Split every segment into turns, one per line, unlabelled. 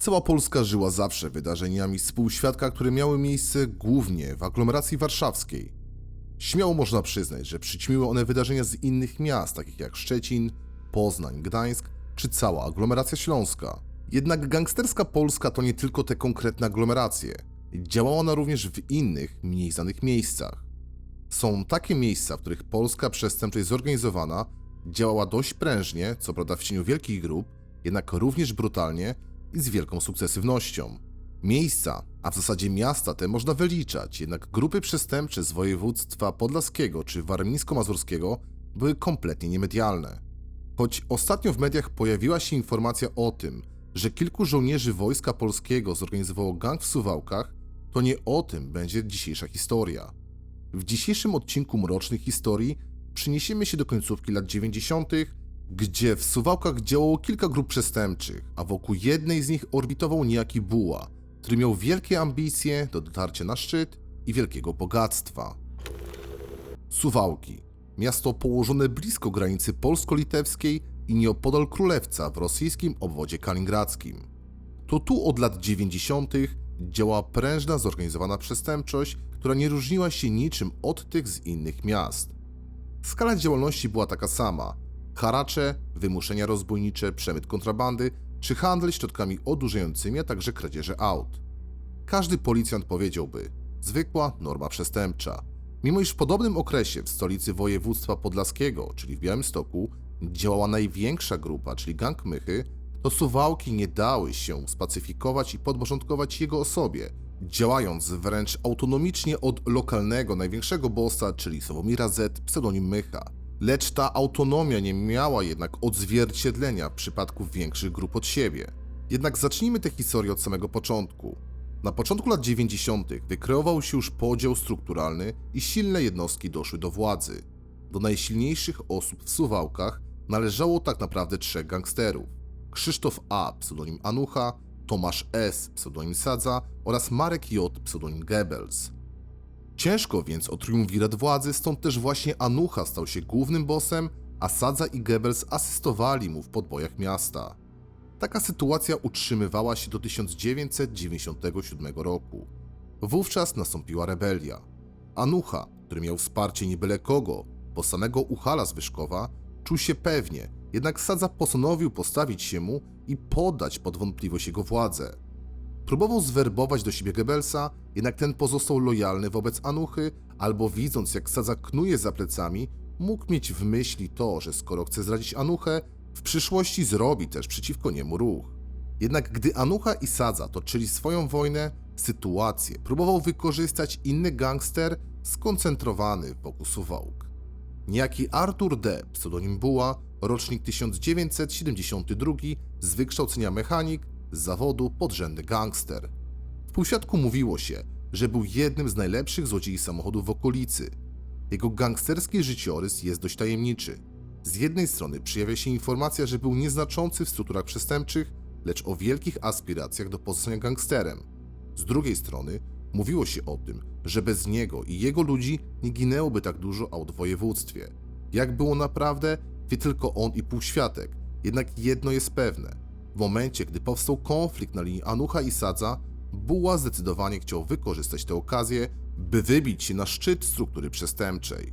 Cała Polska żyła zawsze wydarzeniami z półświadka, które miały miejsce głównie w aglomeracji warszawskiej. Śmiało można przyznać, że przyćmiły one wydarzenia z innych miast, takich jak Szczecin, Poznań, Gdańsk czy cała aglomeracja śląska. Jednak gangsterska Polska to nie tylko te konkretne aglomeracje. Działała ona również w innych, mniej znanych miejscach. Są takie miejsca, w których polska przestępczość zorganizowana działała dość prężnie, co prawda w cieniu wielkich grup, jednak również brutalnie i z wielką sukcesywnością. Miejsca, a w zasadzie miasta te można wyliczać, jednak grupy przestępcze z województwa podlaskiego czy warmińsko-mazurskiego były kompletnie niemedialne. Choć ostatnio w mediach pojawiła się informacja o tym, że kilku żołnierzy Wojska Polskiego zorganizowało gang w Suwałkach, to nie o tym będzie dzisiejsza historia. W dzisiejszym odcinku Mrocznych Historii przeniesiemy się do końcówki lat 90., gdzie w Suwałkach działało kilka grup przestępczych, a wokół jednej z nich orbitował niejaki Buła, który miał wielkie ambicje do dotarcia na szczyt i wielkiego bogactwa. Suwałki. Miasto położone blisko granicy polsko-litewskiej i nieopodal Królewca w rosyjskim obwodzie kaliningradzkim. To tu od lat 90. działała prężna, zorganizowana przestępczość, która nie różniła się niczym od tych z innych miast. Skala działalności była taka sama: haracze, wymuszenia rozbójnicze, przemyt kontrabandy czy handel środkami odurzającymi, a także kradzieże aut. Każdy policjant powiedziałby: zwykła norma przestępcza. Mimo iż w podobnym okresie w stolicy województwa podlaskiego, czyli w Białymstoku, działała największa grupa, czyli gang Mychy, to Suwałki nie dały się spacyfikować i podporządkować jego osobie, działając wręcz autonomicznie od lokalnego największego bossa, czyli Sławomira Z, pseudonim Mycha. Lecz ta autonomia nie miała jednak odzwierciedlenia w przypadku większych grup od siebie. Jednak zacznijmy tę historię od samego początku. Na początku lat 90. wykreował się już podział strukturalny i silne jednostki doszły do władzy. Do najsilniejszych osób w Suwałkach należało tak naprawdę trzech gangsterów. Krzysztof A, pseudonim Anucha, Tomasz S, pseudonim Sadza oraz Marek J, pseudonim Goebbels. Ciężko więc o triumvirat władzy, stąd też właśnie Anucha stał się głównym bossem, a Sadza i Goebbels asystowali mu w podbojach miasta. Taka sytuacja utrzymywała się do 1997 roku. Wówczas nastąpiła rebelia. Anucha, który miał wsparcie nie byle kogo, bo samego Uchala z Wyszkowa, czuł się pewnie, jednak Sadza postanowił postawić się mu i poddać pod wątpliwość jego władzę. Próbował zwerbować do siebie Goebbelsa, jednak ten pozostał lojalny wobec Anuchy, albo widząc jak Sadza knuje za plecami, mógł mieć w myśli to, że skoro chce zradzić Anuchę, w przyszłości zrobi też przeciwko niemu ruch. Jednak gdy Anucha i Sadza toczyli swoją wojnę, sytuację próbował wykorzystać inny gangster skoncentrowany wokół Suwałk. Niejaki Artur D., pseudonim Buła, rocznik 1972, z wykształcenia mechanik, z zawodu podrzędny gangster. W półświadku mówiło się, że był jednym z najlepszych złodziei samochodów w okolicy. Jego gangsterski życiorys jest dość tajemniczy. Z jednej strony przejawia się informacja, że był nieznaczący w strukturach przestępczych, lecz o wielkich aspiracjach do pozostania gangsterem. Z drugiej strony mówiło się o tym, że bez niego i jego ludzi nie ginęłoby tak dużo aut w województwie. Jak było naprawdę, wie tylko on i półświatek. Jednak jedno jest pewne. W momencie, gdy powstał konflikt na linii Anucha i Sadza, Buła zdecydowanie chciał wykorzystać tę okazję, by wybić się na szczyt struktury przestępczej.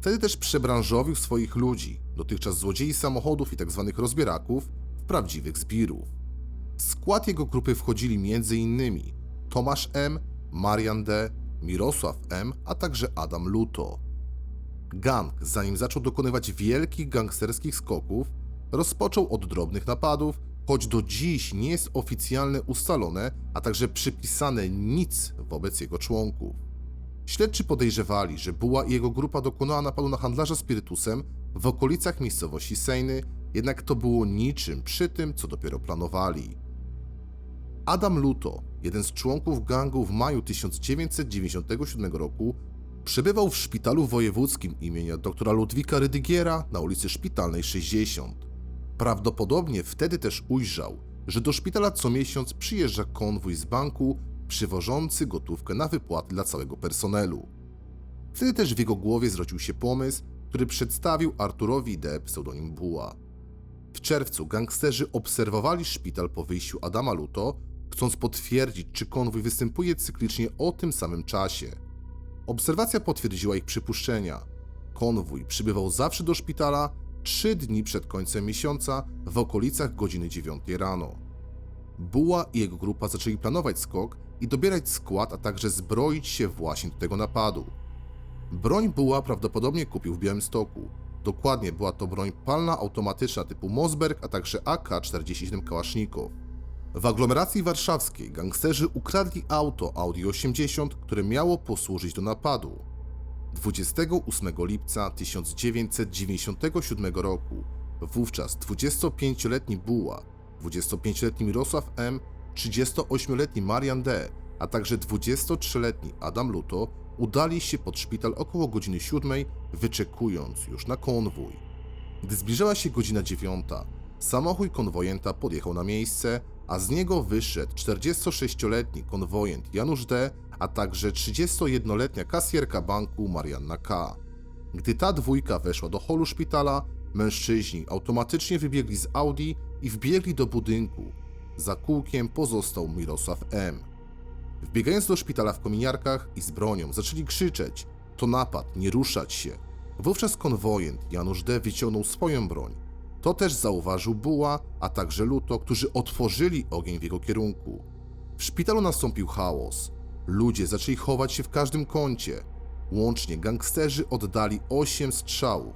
Wtedy też przebranżowił swoich ludzi, dotychczas złodziei samochodów i tzw. rozbieraków, w prawdziwych zbirów. W skład jego grupy wchodzili m.in. Tomasz M., Marian D., Mirosław M., a także Adam Luto. Gang, zanim zaczął dokonywać wielkich gangsterskich skoków, rozpoczął od drobnych napadów, choć do dziś nie jest oficjalnie ustalone, a także przypisane nic wobec jego członków. Śledczy podejrzewali, że Buła i jego grupa dokonała napadu na handlarza spirytusem w okolicach miejscowości Sejny, jednak to było niczym przy tym, co dopiero planowali. Adam Luto, jeden z członków gangu w maju 1997 roku, przebywał w szpitalu wojewódzkim imienia doktora Ludwika Rydygiera na ulicy Szpitalnej 60. Prawdopodobnie wtedy też ujrzał, że do szpitala co miesiąc przyjeżdża konwój z banku przywożący gotówkę na wypłaty dla całego personelu. Wtedy też w jego głowie zrodził się pomysł, który przedstawił Arturowi ideę pseudonim Buła. W czerwcu gangsterzy obserwowali szpital po wyjściu Adama Luto, chcąc potwierdzić, czy konwój występuje cyklicznie o tym samym czasie. Obserwacja potwierdziła ich przypuszczenia. Konwój przybywał zawsze do szpitala trzy dni przed końcem miesiąca w okolicach godziny 9 rano. Buła i jego grupa zaczęli planować skok i dobierać skład, a także zbroić się właśnie do tego napadu. Broń Buła prawdopodobnie kupił w Białymstoku. Dokładnie była to broń palna automatyczna typu Mosberg, a także AK-47 Kałasznikow. W aglomeracji warszawskiej gangsterzy ukradli auto Audi 80, które miało posłużyć do napadu. 28 lipca 1997 roku wówczas 25-letni Buła, 25-letni Mirosław M., 38-letni Marian D., a także 23-letni Adam Luto udali się pod szpital około godziny 7, wyczekując już na konwój. Gdy zbliżała się godzina 9, samochód konwojenta podjechał na miejsce, a z niego wyszedł 46-letni konwojent Janusz D., a także 31-letnia kasjerka banku Marianna K. Gdy ta dwójka weszła do holu szpitala, mężczyźni automatycznie wybiegli z Audi i wbiegli do budynku. Za kółkiem pozostał Mirosław M. Wbiegając do szpitala w kominiarkach i z bronią, zaczęli krzyczeć: To napad, nie ruszać się. Wówczas konwojent Janusz D. wyciągnął swoją broń. To też zauważył Buła, a także Luto, którzy otworzyli ogień w jego kierunku. W szpitalu nastąpił chaos. Ludzie zaczęli chować się w każdym kącie. Łącznie gangsterzy oddali 8 strzałów.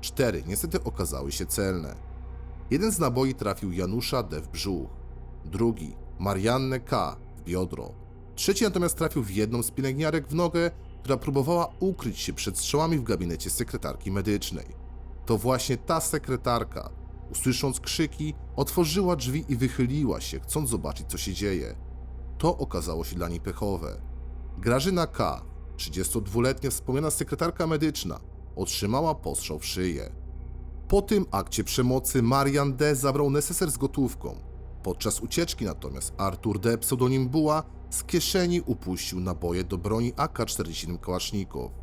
Cztery niestety okazały się celne. Jeden z naboi trafił Janusza D. w brzuch, drugi Mariannę K. w biodro, trzeci natomiast trafił w jedną z pielęgniarek w nogę, która próbowała ukryć się przed strzałami w gabinecie sekretarki medycznej. To właśnie ta sekretarka, usłysząc krzyki, otworzyła drzwi i wychyliła się, chcąc zobaczyć, co się dzieje. To okazało się dla niej pechowe. Grażyna K., 32-letnia wspomniana sekretarka medyczna, otrzymała postrzał w szyję. Po tym akcie przemocy Marian D. zabrał neseser z gotówką. Podczas ucieczki natomiast Artur D. pseudonim Buła z kieszeni upuścił naboje do broni AK-47 Kałasznikow.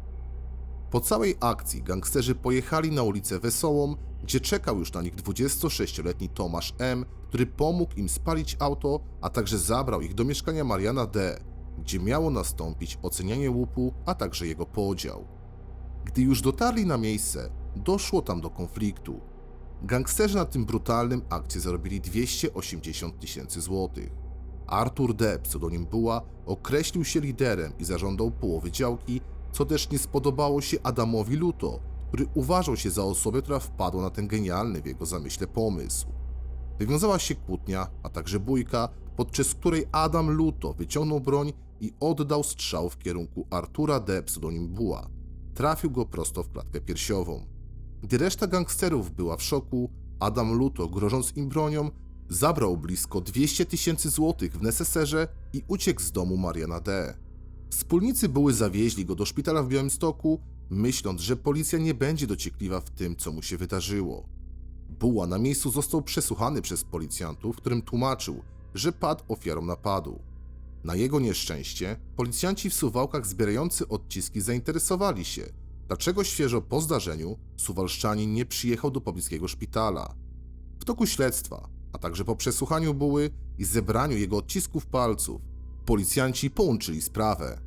Po całej akcji gangsterzy pojechali na ulicę Wesołą, gdzie czekał już na nich 26-letni Tomasz M., który pomógł im spalić auto, a także zabrał ich do mieszkania Mariana D., gdzie miało nastąpić ocenianie łupu, a także jego podział. Gdy już dotarli na miejsce, doszło tam do konfliktu. Gangsterzy na tym brutalnym akcie zarobili 280 tysięcy złotych. Artur D., pseudonim Buła, określił się liderem i zażądał połowy działki, co też nie spodobało się Adamowi Luto, który uważał się za osobę, która wpadła na ten genialny w jego zamyśle pomysł. Wywiązała się kłótnia, a także bójka, podczas której Adam Luto wyciągnął broń i oddał strzał w kierunku Artura D. pseudonim Buła. Trafił go prosto w klatkę piersiową. Gdy reszta gangsterów była w szoku, Adam Luto, grożąc im bronią, zabrał blisko 200 tysięcy złotych w neseserze i uciekł z domu Mariana D. Wspólnicy były zawieźli go do szpitala w Białymstoku, myśląc, że policja nie będzie dociekliwa w tym, co mu się wydarzyło. Buła na miejscu został przesłuchany przez policjantów, którym tłumaczył, że padł ofiarą napadu. Na jego nieszczęście policjanci w Suwałkach zbierający odciski zainteresowali się, dlaczego świeżo po zdarzeniu Suwalszczanin nie przyjechał do pobliskiego szpitala. W toku śledztwa, a także po przesłuchaniu Buły i zebraniu jego odcisków palców, policjanci połączyli sprawę.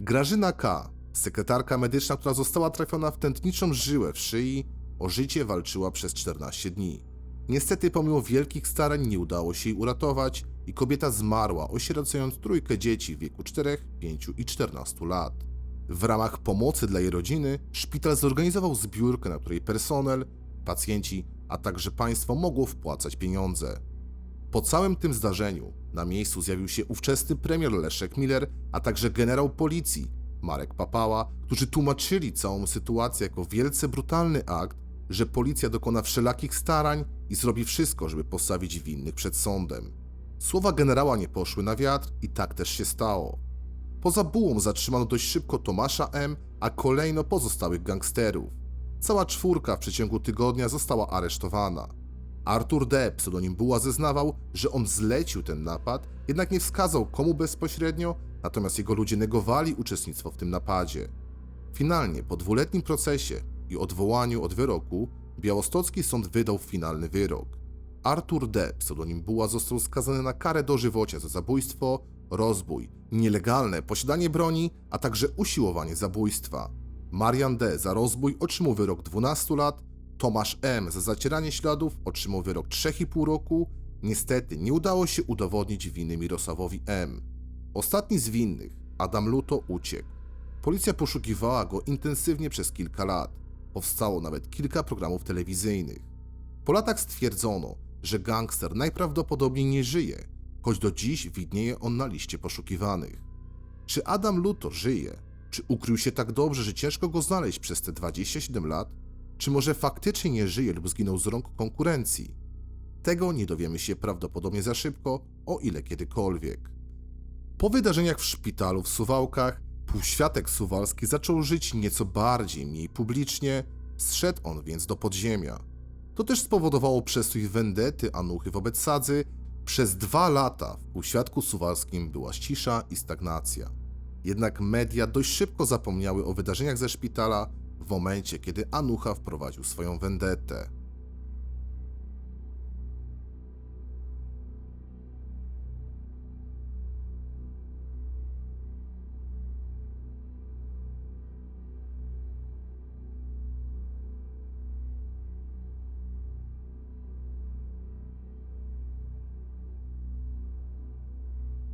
Grażyna K., sekretarka medyczna, która została trafiona w tętniczą żyłę w szyi, o życie walczyła przez 14 dni. Niestety, pomimo wielkich starań, nie udało się jej uratować i kobieta zmarła, osieracając trójkę dzieci w wieku 4, 5 i 14 lat. W ramach pomocy dla jej rodziny, szpital zorganizował zbiórkę, na której personel, pacjenci, a także państwo mogło wpłacać pieniądze. Po całym tym zdarzeniu na miejscu zjawił się ówczesny premier Leszek Miller, a także generał policji Marek Papała, którzy tłumaczyli całą sytuację jako wielce brutalny akt, że policja dokona wszelakich starań i zrobi wszystko, żeby postawić winnych przed sądem. Słowa generała nie poszły na wiatr i tak też się stało. Poza bułą zatrzymano dość szybko Tomasza M., a kolejno pozostałych gangsterów. Cała czwórka w przeciągu tygodnia została aresztowana. Artur D., pseudonim Buła, zeznawał, że on zlecił ten napad, jednak nie wskazał komu bezpośrednio, natomiast jego ludzie negowali uczestnictwo w tym napadzie. Finalnie, po dwuletnim procesie i odwołaniu od wyroku, Białostocki sąd wydał finalny wyrok. Artur D., pseudonim Buła, został skazany na karę dożywocia za zabójstwo, rozbój, nielegalne posiadanie broni, a także usiłowanie zabójstwa. Marian D. za rozbój otrzymał wyrok 12 lat, Tomasz M. za zacieranie śladów otrzymał wyrok 3,5 roku. Niestety nie udało się udowodnić winy Mirosławowi M. Ostatni z winnych, Adam Luto, uciekł. Policja poszukiwała go intensywnie przez kilka lat. Powstało nawet kilka programów telewizyjnych. Po latach stwierdzono, że gangster najprawdopodobniej nie żyje, choć do dziś widnieje on na liście poszukiwanych. Czy Adam Luto żyje? Czy ukrył się tak dobrze, że ciężko go znaleźć przez te 27 lat? Czy może faktycznie nie żyje lub zginął z rąk konkurencji? Tego nie dowiemy się prawdopodobnie za szybko, o ile kiedykolwiek. Po wydarzeniach w szpitalu w Suwałkach, półświatek suwalski zaczął żyć nieco bardziej, mniej publicznie, zszedł on więc do podziemia. To też spowodowało przestój wendety Anuchy wobec Sadzy. Przez dwa lata w półświadku suwalskim była cisza i stagnacja. Jednak media dość szybko zapomniały o wydarzeniach ze szpitala w momencie, kiedy Anucha wprowadził swoją wendetę.